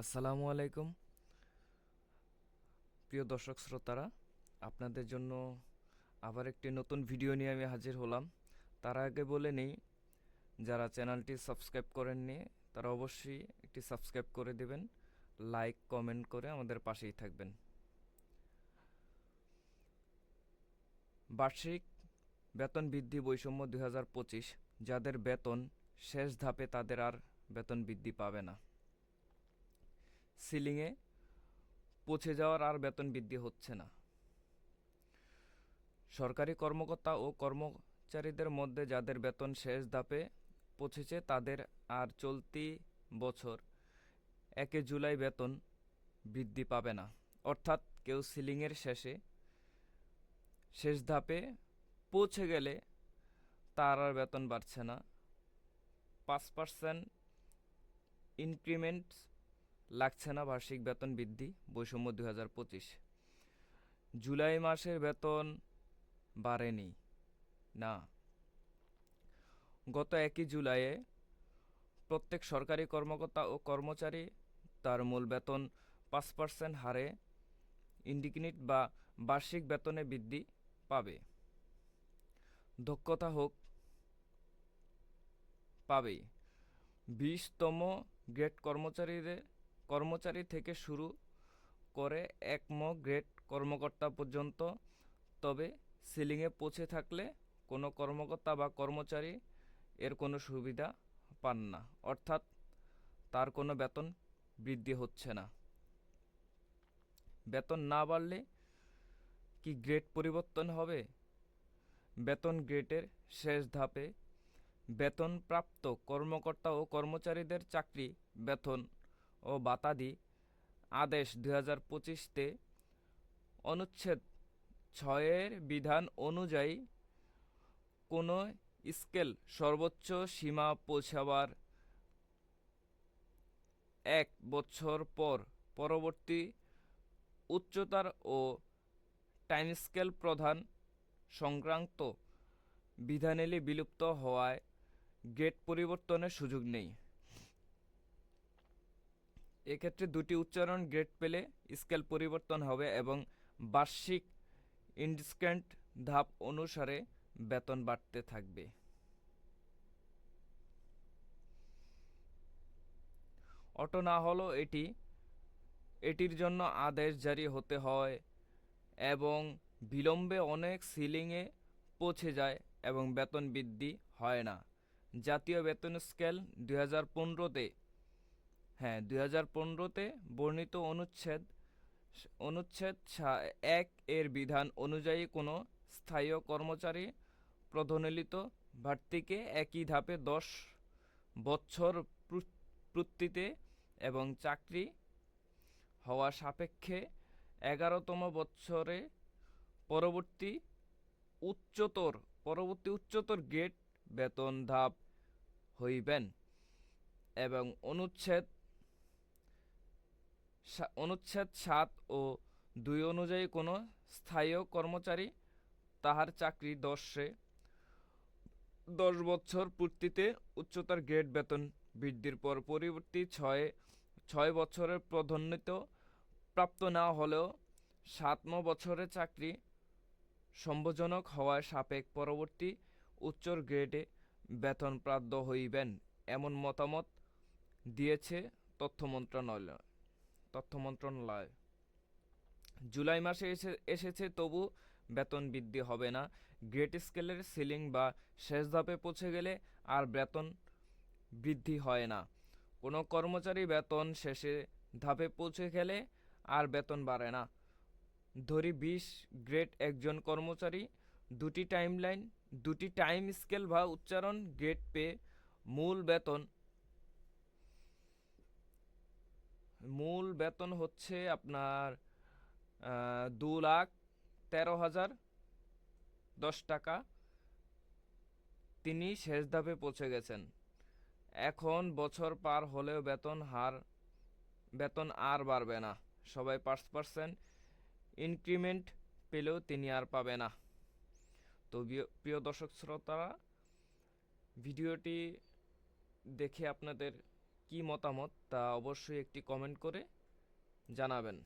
আসসালামু আলাইকুম। প্রিয় দর্শক শ্রোতারা, আপনাদের জন্য আবার একটি নতুন ভিডিও নিয়ে আমি হাজির হলাম। তার আগে বলে নেই, যারা চ্যানেলটি সাবস্ক্রাইব করেননি, তারা অবশ্যই একটি সাবস্ক্রাইব করে দেবেন, লাইক, কমেন্ট করে আমাদের পাশেই থাকবেন। বার্ষিক বেতন বৃদ্ধি বৈষম্য দু হাজার পঁচিশ, যাদের বেতন শেষ ধাপে তাদের আর বেতন বৃদ্ধি পাবে না। সিলিংয়ে পৌঁছে যাওয়ার আর বেতন বৃদ্ধি হচ্ছে না। সরকারি কর্মকর্তা ও কর্মচারীদের মধ্যে যাদের বেতন শেষ ধাপে পৌঁছেছে, তাদের আর চলতি বছর একে জুলাই বেতন বৃদ্ধি পাবে না। অর্থাৎ কেউ সিলিংয়ের শেষে শেষ ধাপে পৌঁছে গেলে তার আর বেতন বাড়ছে না। পাঁচ পার্সেন্ট ইনক্রিমেন্ট লাগছে না বার্ষিক বেতন বৃদ্ধি, বৈষম্য দুই হাজার পঁচিশ। জুলাই মাসের বেতন বাড়েনি। না। গত একই জুলাইয়ে প্রত্যেক সরকারি কর্মকর্তা ও কর্মচারী তার মূল বেতন পাঁচ পার্সেন্ট হারে ইন্ডিকিনিট বা বার্ষিক বেতনে বৃদ্ধি পাবে। দক্ষতা হোক, পাবেই। বিশতম গ্রেড কর্মচারীদের কর্মচারী থেকে শুরু করে একম গ্রেড কর্মকর্তা পর্যন্ত। তবে সিলিংয়ে পৌঁছে থাকলে কোনো কর্মকর্তা বা কর্মচারী এর কোনো সুবিধা পান না, অর্থাৎ তার কোনো বেতন বৃদ্ধি হচ্ছে না। বেতন না বাড়লে কি গ্রেড পরিবর্তন হবে? বেতন গ্রেডের শেষ ধাপে বেতনপ্রাপ্ত কর্মকর্তা ও কর্মচারীদের চাকরি বেতন ও বাতাদি আদেশ দুই হাজার পঁচিশতে অনুচ্ছেদ ছয়ের বিধান অনুযায়ী কোনো স্কেল সর্বোচ্চ সীমা পৌঁছাবার এক বছর পর পরবর্তী উচ্চতার ও টাইমস্কেল প্রধান সংক্রান্ত বিধানাবলী বিলুপ্ত হওয়ায় গেট পরিবর্তনের সুযোগ নেই। এক্ষেত্রে দুটি উচ্চারণ গ্রেড পেলে স্কেল পরিবর্তন হবে এবং বার্ষিক ইন্ডিসক্যান্ট ধাপ অনুসারে বেতন বাড়তে থাকবে। অটো না হলেও এটি, এটির জন্য আদেশ জারি হতে হয় এবং বিলম্বে অনেক সিলিংয়ে পৌঁছে যায় এবং বেতন বৃদ্ধি হয় না। জাতীয় বেতন স্কেল দুই হাজার পনেরোতে হ্যাঁ দুই হাজার পনেরোতে বর্ণিত অনুচ্ছেদ অনুচ্ছেদ এক এর বিধান অনুযায়ী কোনো স্থায়ী কর্মচারী প্রধনিলিত ভার্তিকে একই ধাপে দশ বছর প্রু- প্রত্যিতে এবং চাকরি হওয়া সাপেক্ষে এগারোতম বছরে পরবর্তী উচ্চতর পরবর্তী উচ্চতর গ্রেড বেতন ধাপ হইবেন এবং অনুচ্ছেদ অনুচ্ছেদ সাত ও দুই অনুযায়ী কোনো স্থায়ী কর্মচারী তাহার চাকরি দশে, দশ বছর পূর্তিতে উচ্চতর গ্রেড বেতন বৃদ্ধির পর পরবর্তী ছয় ছয় বছরের প্রাধান্যিত প্রাপ্ত না হলেও সাতম বছরের চাকরি সম্ভজনক হওয়ার সাপেক পরবর্তী উচ্চ গ্রেডে বেতন প্রাপ্য হইবেন, এমন মতামত দিয়েছে তথ্য মন্ত্রণালয়। তথ্য মন্ত্রণালয়। জুলাই মাসে এসে, এসেছে তবু বেতন বৃদ্ধি হবে না। গ্রেট স্কেলের সিলিং বা শেষ ধাপে পৌঁছে গেলে আর বেতন বৃদ্ধি হয় না। কোনো কর্মচারী বেতন শেষে ধাপে পৌঁছে গেলে আর বেতন বাড়ে না। ধরি বিশ গ্রেড একজন কর্মচারী দুটি টাইমলাইন, দুটি টাইম স্কেল বা উচ্চারণ গ্রেড পে মূল বেতন মূল বেতন হচ্ছে আপনার দু লাখ তেরো হাজার দশ টাকা। তিনি শেষ ধাপে পৌঁছে গেছেন। এখন বছর পার হলেও বেতন হার, বেতন আর বাড়বে না। সবাই পাঁচ পার্সেন্ট ইনক্রিমেন্ট পেলেও তিনি আর পাবে না। তো প্রিয় দর্শক শ্রোতারা, ভিডিওটি দেখে আপনাদের কি মতামত তা অবশ্যই একটি কমেন্ট করে জানাবেন।